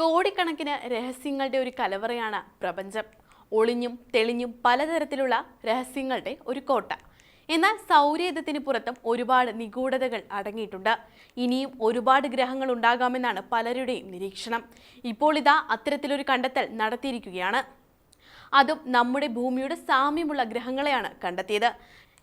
കോടിക്കണക്കിന് രഹസ്യങ്ങളുടെ ഒരു കലവറയാണ് പ്രപഞ്ചം. ഒളിഞ്ഞും തെളിഞ്ഞും പലതരത്തിലുള്ള രഹസ്യങ്ങളുടെ ഒരു കോട്ട. എന്നാൽ സൗരയുധത്തിന് പുറത്തും ഒരുപാട് നിഗൂഢതകൾ അടങ്ങിയിട്ടുണ്ട്. ഇനിയും ഒരുപാട് ഗ്രഹങ്ങൾ ഉണ്ടാകാമെന്നാണ് പലരുടെയും നിരീക്ഷണം. ഇപ്പോൾ ഇതാ അത്തരത്തിലൊരു കണ്ടെത്തൽ നടത്തിയിരിക്കുകയാണ്. അതും നമ്മുടെ ഭൂമിയുടെ സാമ്യമുള്ള ഗ്രഹങ്ങളെയാണ് കണ്ടെത്തിയത്.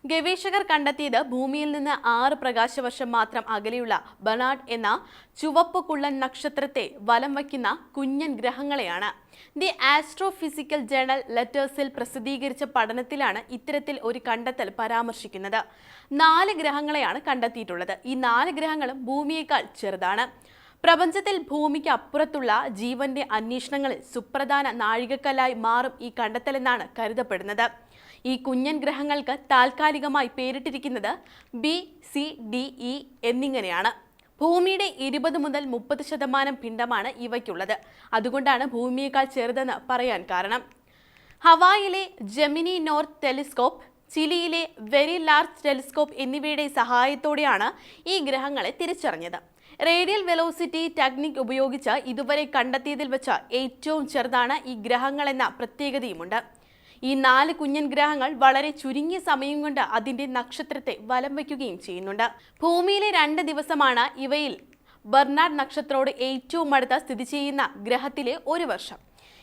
ഗവേഷകർ കണ്ടെത്തിയത് ഭൂമിയിൽ നിന്ന് ആറ് പ്രകാശവർഷം മാത്രം അകലെയുള്ള ബനാഡ് എന്ന ചുവപ്പ് കുള്ളൻ നക്ഷത്രത്തെ വലം വയ്ക്കുന്ന കുഞ്ഞൻ ഗ്രഹങ്ങളെയാണ്. ദി ആസ്ട്രോഫിസിക്കൽ ജേണൽ ലെറ്റേഴ്സിൽ പ്രസിദ്ധീകരിച്ച പഠനത്തിലാണ് ഇത്തരത്തിൽ ഒരു കണ്ടെത്തൽ പരാമർശിക്കുന്നത്. നാല് ഗ്രഹങ്ങളെയാണ് കണ്ടെത്തിയിട്ടുള്ളത്. ഈ നാല് ഗ്രഹങ്ങളും ഭൂമിയേക്കാൾ ചെറുതാണ്. പ്രപഞ്ചത്തിൽ ഭൂമിക്ക് അപ്പുറത്തുള്ള ജീവന്റെ അന്വേഷണങ്ങളിൽ സുപ്രധാന നാഴികക്കല്ലായി മാറും ഈ കണ്ടെത്തലെന്നാണ് കരുതപ്പെടുന്നത്. ഈ കുഞ്ഞൻ ഗ്രഹങ്ങൾക്ക് താൽക്കാലികമായി പേരിട്ടിരിക്കുന്നത് ബി സി ഡി ഇ എന്നിങ്ങനെയാണ്. ഭൂമിയുടെ ഇരുപത് മുതൽ മുപ്പത് ശതമാനം പിണ്ഡമാണ് ഇവയ്ക്കുള്ളത്. അതുകൊണ്ടാണ് ഭൂമിയേക്കാൾ ചെറുതെന്ന് പറയാൻ കാരണം. ഹവായിലെ ജെമിനി നോർത്ത് ടെലിസ്കോപ്പ് ചിലിയിലെ വെരി ലാർജ് ടെലിസ്കോപ്പ് എന്നിവയുടെ സഹായത്തോടെയാണ് ഈ ഗ്രഹങ്ങളെ തിരിച്ചറിഞ്ഞത്. റേഡിയൽ വെലോസിറ്റി ടെക്നിക് ഉപയോഗിച്ച് ഇതുവരെ കണ്ടെത്തിയതിൽ വെച്ച് ഏറ്റവും ചെറുതാണ് ഈ ഗ്രഹങ്ങളെന്ന പ്രത്യേകതയുമുണ്ട്. ഈ നാല് കുഞ്ഞൻ ഗ്രഹങ്ങൾ വളരെ ചുരുങ്ങിയ സമയം കൊണ്ട് അതിന്റെ നക്ഷത്രത്തെ വലം വയ്ക്കുകയും ചെയ്യുന്നുണ്ട്. ഭൂമിയിലെ രണ്ട് ദിവസമാണ് ഇവയിൽ ബർണാഡ് നക്ഷത്രത്തോട് ഏറ്റവും അടുത്ത സ്ഥിതി ചെയ്യുന്ന ഗ്രഹത്തിലെ ഒരു വർഷം.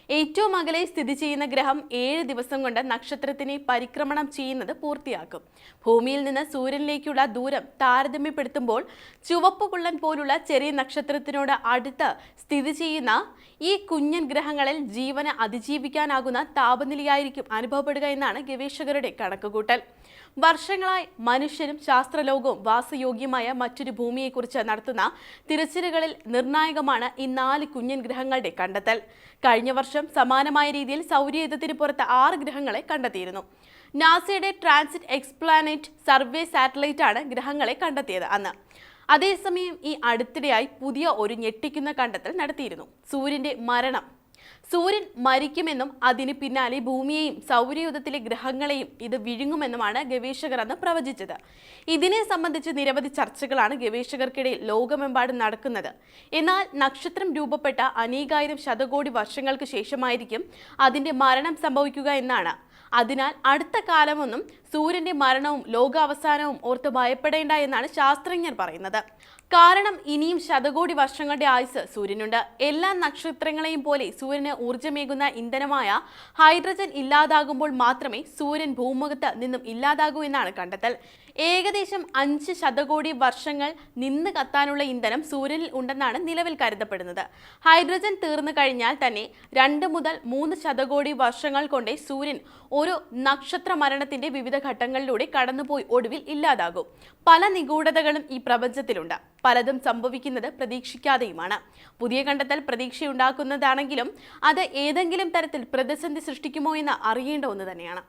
ഏറ്റവും അകലെ സ്ഥിതി ചെയ്യുന്ന ഗ്രഹം ഏഴ് ദിവസം കൊണ്ട് നക്ഷത്രത്തിനെ പരിക്രമണം ചെയ്യുന്നത് പൂർത്തിയാക്കും. ഭൂമിയിൽ നിന്ന് സൂര്യനിലേക്കുള്ള ദൂരം താരതമ്യപ്പെടുത്തുമ്പോൾ ചുവപ്പ് കുള്ളൻ പോലുള്ള ചെറിയ നക്ഷത്രത്തിനോട് അടുത്ത് സ്ഥിതി ചെയ്യുന്ന ഈ കുഞ്ഞൻ ഗ്രഹങ്ങളിൽ ജീവന് അതിജീവിക്കാനാകുന്ന താപനിലയായിരിക്കും അനുഭവപ്പെടുക എന്നാണ് ഗവേഷകരുടെ കണക്കുകൂട്ടൽ. വർഷങ്ങളായി മനുഷ്യരും ശാസ്ത്രലോകവും വാസയോഗ്യമായ മറ്റൊരു ഭൂമിയെക്കുറിച്ച് നടത്തുന്ന തിരച്ചിലുകളിൽ നിർണായകമാണ് ഈ നാല് കുഞ്ഞൻ ഗ്രഹങ്ങളുടെ കണ്ടെത്തൽ. കഴിഞ്ഞ വർഷം സമാനമായ രീതിയിൽ സൗരയുധത്തിന് പുറത്ത് ആറ് ഗ്രഹങ്ങളെ കണ്ടെത്തിയിരുന്നു. നാസയുടെ ട്രാൻസിറ്റ് എക്സ്പ്ലാനറ്റ് സർവേ സാറ്റലൈറ്റ് ആണ് ഗ്രഹങ്ങളെ കണ്ടെത്തിയത് അന്ന്. അതേസമയം ഈ അടുത്തിടെയായി പുതിയ ഒരു ഞെട്ടിക്കുന്ന കണ്ടെത്തൽ നടത്തിയിരുന്നു. സൂര്യന്റെ മരണം സൂര്യൻ മരിക്കുമെന്നും അതിന് പിന്നാലെ ഭൂമിയെയും സൗരയുധത്തിലെ ഗ്രഹങ്ങളെയും ഇത് വിഴുങ്ങുമെന്നുമാണ് ഗവേഷകർ അന്ന് പ്രവചിച്ചത്. ഇതിനെ സംബന്ധിച്ച് നിരവധി ചർച്ചകളാണ് ഗവേഷകർക്കിടയിൽ ലോകമെമ്പാടും നടക്കുന്നത്. എന്നാൽ നക്ഷത്രം രൂപപ്പെട്ട അനേകായിരം ശതകോടി വർഷങ്ങൾക്ക് ശേഷമായിരിക്കും അതിന്റെ മരണം സംഭവിക്കുക എന്നാണ്. അതിനാൽ അടുത്ത കാലമൊന്നും സൂര്യന്റെ മരണവും ലോകാവസാനവും ഓർത്ത് ഭയപ്പെടേണ്ട എന്നാണ് ശാസ്ത്രജ്ഞർ പറയുന്നത്. കാരണം ഇനിയും ശതകോടി വർഷങ്ങളുടെ ആയുസ് സൂര്യനുണ്ട്. എല്ലാ നക്ഷത്രങ്ങളെയും പോലെ സൂര്യന് ഊർജമേകുന്ന ഇന്ധനമായ ഹൈഡ്രജൻ ഇല്ലാതാകുമ്പോൾ മാത്രമേ സൂര്യൻ ഭൂമുഖത്ത് നിന്നും ഇല്ലാതാകൂ എന്നാണ് കണ്ടെത്തൽ. ഏകദേശം അഞ്ച് ശതകോടി വർഷങ്ങൾ നിന്ന് കത്താനുള്ള ഇന്ധനം സൂര്യനിൽ ഉണ്ടെന്നാണ് നിലവിൽ കരുതപ്പെടുന്നത്. ഹൈഡ്രജൻ തീർന്നു കഴിഞ്ഞാൽ തന്നെ രണ്ട് മുതൽ മൂന്ന് ശതകോടി വർഷങ്ങൾ കൊണ്ടേ സൂര്യൻ ഒരു നക്ഷത്ര മരണത്തിന്റെ വിവിധ ഘട്ടങ്ങളിലൂടെ കടന്നുപോയി ഒടുവിൽ ഇല്ലാതാകും. പല നിഗൂഢതകളും ഈ പ്രപഞ്ചത്തിലുണ്ട്. പലതും സംഭവിക്കുന്നത് പ്രതീക്ഷിക്കാതെയുമാണ്. പുതിയ കണ്ടെത്തൽ പ്രതീക്ഷയുണ്ടാക്കുന്നതാണെങ്കിലും അത് ഏതെങ്കിലും തരത്തിൽ പ്രതിസന്ധി സൃഷ്ടിക്കുമോ എന്ന് അറിയേണ്ട ഒന്ന് തന്നെയാണ്.